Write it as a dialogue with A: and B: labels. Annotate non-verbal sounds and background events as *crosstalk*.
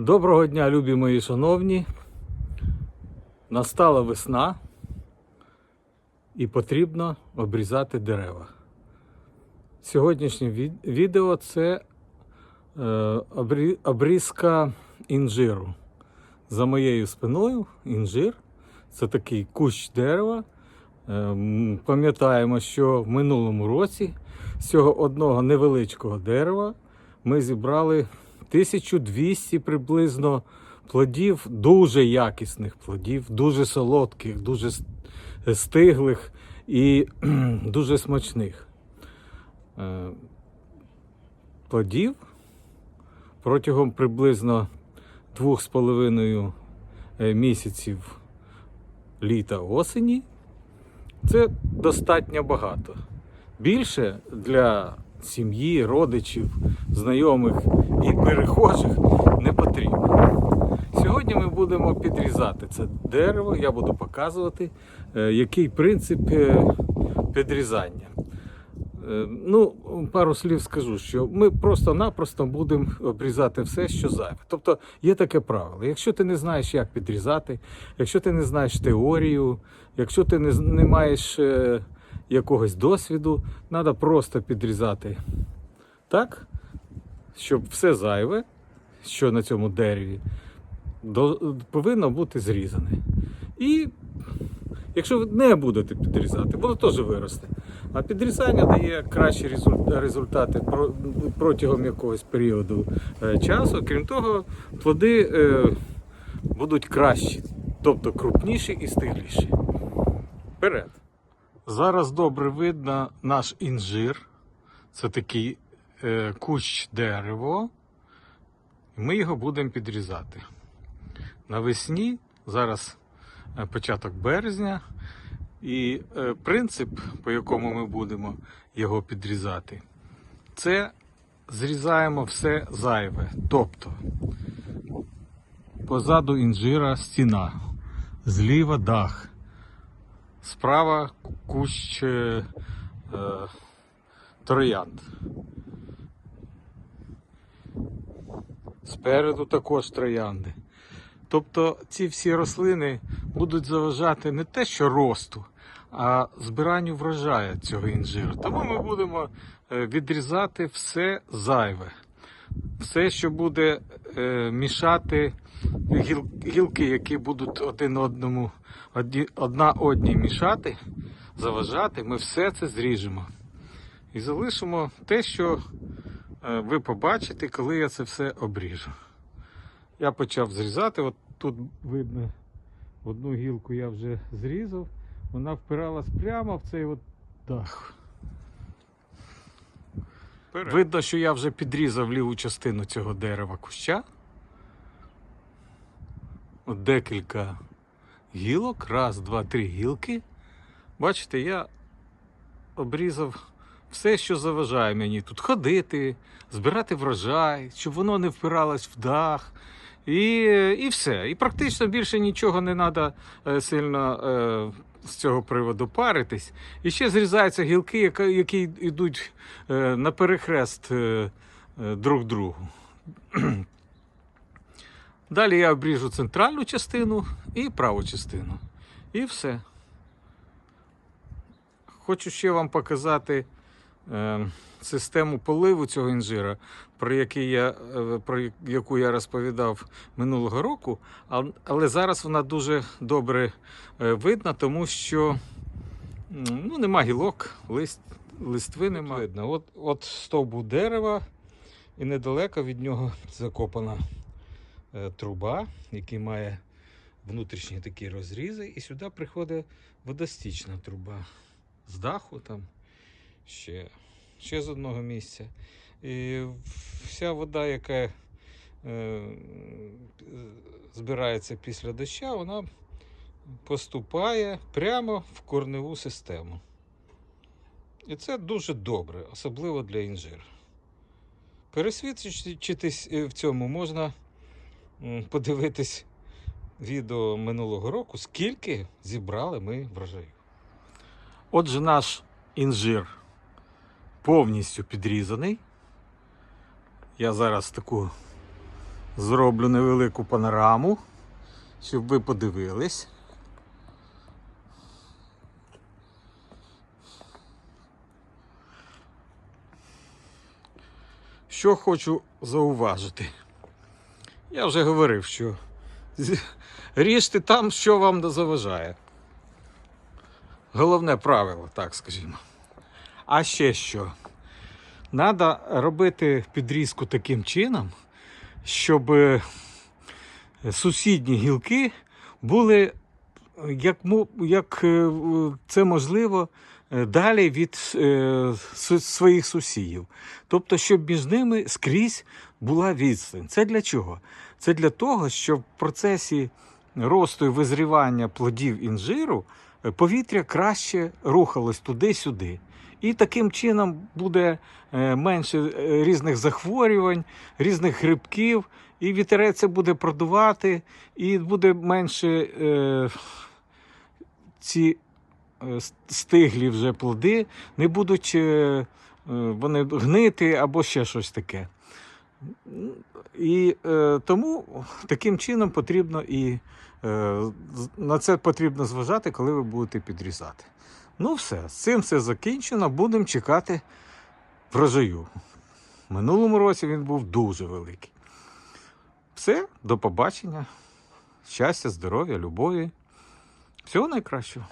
A: Доброго дня, любі мої шановні. Настала весна і потрібно обрізати дерева. Сьогоднішнє відео це е, обрізка інжиру. За моєю спиною інжир це такий кущ дерева. Е, Пам'ятаємо, що в минулому році з цього одного невеличкого дерева ми зібрали 1200 приблизно плодів, дуже якісних плодів, дуже солодких, дуже стиглих і *clears throat* дуже смачних. Е, Плодів протягом приблизно двох з половиною е, місяців літа осені це достатньо багато. Більше для сім'ї, родичів, знайомих і перехожих не потрібно. Sьогодні ми будемо підрізати це дерево, я буду показувати, е, який принцип е, підрізання. Е, Ну, пару слів скажу, що ми просто-напросто будемо обрізати все, що зайве. Тобто є таке правило. Якщо ти не знаєш, як підрізати, якщо ти не знаєш теорію, якщо ти не, не маєш якогось досвіду, треба просто підрізати так, щоб все зайве, що на цьому дереві, повинно бути зрізане. І якщо ви не будете підрізати, воно теж виросте. А підрізання дає кращі результати протягом якогось періоду е, часу. Крім того, плоди е, будуть кращі, тобто крупніші і стигліші. Вперед. Зараз добре видно наш інжир. Це такий е, кущ дерева. Ми його будемо підрізати. Навесні, зараз е, початок березня, і е, принцип, по якому ми будемо його підрізати, це зрізаємо все зайве. Тобто позаду інжира стіна, зліва дах, справа кущ е, е, троянд. Спереду також троянди. Тобто ці всі рослини будуть заважати не те, що росту, а збиранню врожаю цього інжиру. Тому ми будемо е, відрізати все зайве, все, що буде е, мішати гілки, які будуть один одному, одна одній мішати, заважати, ми все це зріжемо. І залишимо те, що е, ви побачите, коли я це все обріжу. Я почав зрізати. От тут видно, одну гілку я вже зрізав. Вона впиралась прямо в цей от дах. Видно, що я вже підрізав ліву частину цього дерева куща. Декілька гілок. Раз, два, три гілки. Бачите, я обрізав все, що заважає мені тут ходити, збирати врожай, щоб воно не впиралось в дах. І, і все. І практично більше нічого не треба сильно е, з цього приводу паритись. І ще зрізаються гілки, які йдуть е, на перехрест е, е, друг другу. Далі я обріжу центральну частину і праву частину. І все. Хочу ще вам показати е, систему поливу цього інжира, про, який я, е, про яку я розповідав минулого року, але зараз вона дуже добре е, видна, тому що ну, нема гілок, лист, листви нема. Видно. От, от стовбу дерева, і недалеко від нього закопана труба, який має внутрішні такі розрізи, і сюди приходить водостічна труба з даху там ще, ще з одного місця. І вся вода, яка е, збирається після доща, вона поступає прямо в корневу систему. І це дуже добре, особливо для інжиру. Пересвідчитись е, в цьому можна подивитись відео минулого року, скільки зібрали ми врожаю. Отже, наш інжир повністю підрізаний. Я зараз таку Зроблю невелику панораму, щоб ви подивились. Що хочу зауважити. Я вже говорив, що ріжте там, що вам не заважає. Головне правило, так скажімо. А ще що? Треба робити підрізку таким чином, щоб е, сусідні гілки були як, як е, це можливо е, далі від своїх сусідів. Тобто, щоб між ними скрізь була відстань. Це для чого? Це для того, щоб в процесі росту і визрівання плодів інжиру е, повітря краще рухалось туди-сюди. І таким чином буде е, менше е, різних захворювань, різних грибків, і вітерець буде продувати, і буде менше е, ці стиглі вже плоди, не будуть е, вони гнити або ще щось таке. І е, тому таким чином потрібно і е, на це потрібно зважати, коли ви будете підрізати. Ну, все, з цим все закінчено. Будемо чекати врожаю. Минулому році він був дуже великий. Все, до побачення. Щастя, здоров'я, любові. Всього найкращого.